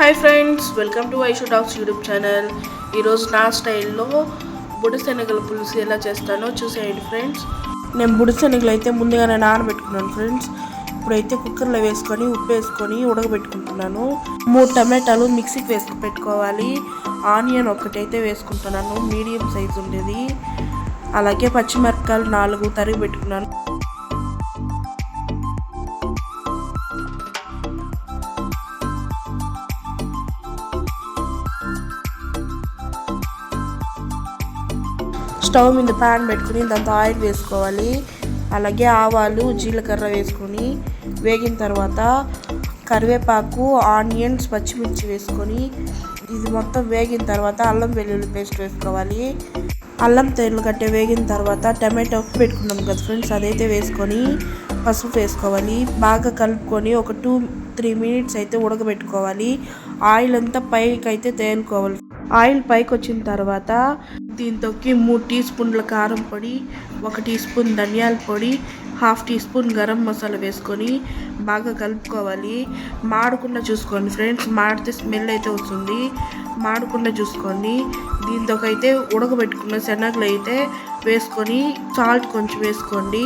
Hi friends welcome to Aisho talks YouTube channel ఈరోజు నా స్టైల్లో బుడిశనగల పులుసు ఎలా చేస్తానో చూసేయండి ఫ్రెండ్స్ నేను బుడిశనగలు అయితే ముందుగానే నానబెట్టుకున్నాను ఫ్రెండ్స్ ఇప్పుడైతే కుక్కర్లో వేసుకొని ఉప్పు వేసుకొని ఉడకబెట్టుకుంటున్నాను. మూడు టమాటాలు మిక్సీకి వేసుకు పెట్టుకోవాలి. ఆనియన్ ఒకటైతే వేసుకుంటున్నాను. మీడియం సైజ్ ఉండేది. అలాగే పచ్చిమిరపకాయలు నాలుగు తరిగి పెట్టుకున్నాను. స్టవ్ మీద ప్యాన్ పెట్టుకుని దాంతో ఆయిల్ వేసుకోవాలి. అలాగే ఆవాలు జీలకర్ర వేసుకొని వేగిన తర్వాత కరివేపాకు ఆనియన్స్ పచ్చిమిర్చి వేసుకొని ఇది మొత్తం వేగిన తర్వాత అల్లం వెల్లుల్లి పేస్ట్ వేసుకోవాలి. అల్లం తేలు కట్టే వేగిన తర్వాత టమాటో పెట్టుకున్నాం కదా ఫ్రెండ్స్ అదైతే వేసుకొని పసుపు వేసుకోవాలి. బాగా కలుపుకొని ఒక టూ త్రీ మినిట్స్ అయితే ఉడకబెట్టుకోవాలి. ఆయిల్ అంతా పైకి అయితే తేలుకోవాలి. ఆయిల్ పైకి వచ్చిన తర్వాత దీంతోకి మూడు టీ స్పూన్ల కారం పొడి ఒక టీ స్పూన్ ధనియాల పొడి half tea spoon garam masala వేసుకొని బాగా కలుపుకోవాలి. మాడకుండా చూసుకోండి ఫ్రెండ్స్ మాడితే స్మెల్ అయితే వస్తుంది. మాడకుండా చూసుకోండి. దీంతోకైతే ఉడకబెట్టుకున్న శనగలు అయితే వేసుకొని సాల్ట్ కొంచెం వేసుకోండి.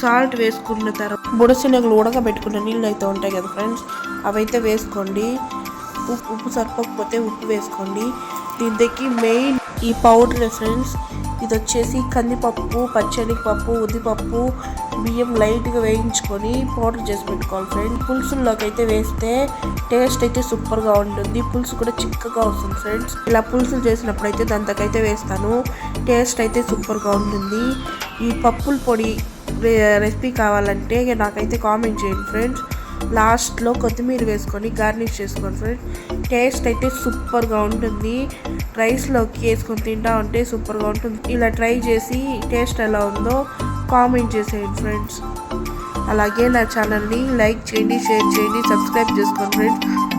సాల్ట్ వేసుకున్న తర్వాత బుడశనగలు ఉడకబెట్టుకున్న నీళ్ళు అయితే ఉంటాయి కదా ఫ్రెండ్స్ అవైతే వేసుకోండి. ఉప్పు ఉప్పు సరిపోకపోతే ఉప్పు వేసుకోండి. దీంట్లోకి మెయిన్ ఈ పౌడర్ ఫ్రెండ్స్. ఇది వచ్చేసి కందిపప్పు పచ్చనిపప్పు ఉద్దిపప్పు బియ్యం లైట్గా వేయించుకొని పౌడర్ చేసి పెట్టుకోవాలి ఫ్రెండ్స్. పులుసుల్లోకి అయితే వేస్తే టేస్ట్ అయితే సూపర్గా ఉంటుంది. పులుసు కూడా చిక్కగా వస్తుంది ఫ్రెండ్స్. ఇలా పులుసులు చేసినప్పుడు అయితే దాంతకైతే వేస్తాను. టేస్ట్ అయితే సూపర్గా ఉంటుంది. ఈ పప్పుల పొడి రెసిపీ కావాలంటే నాకైతే కామెంట్ చేయండి ఫ్రెండ్స్. లాస్ట్లో కొత్తిమీర వేసుకొని గార్నిష్ చేసుకోండి ఫ్రెండ్స్ టేస్ట్ అయితే సూపర్గా ఉంటుంది. రైస్లోకి వేసుకొని తింటా ఉంటే సూపర్గా ఉంటుంది. ఇలా ట్రై చేసి టేస్ట్ ఎలా ఉందో కామెంట్ చేసేయండి ఫ్రెండ్స్ అలాగే నా ఛానల్ని లైక్ చేయండి షేర్ చేయండి సబ్స్క్రైబ్ చేసుకోండి ఫ్రెండ్స్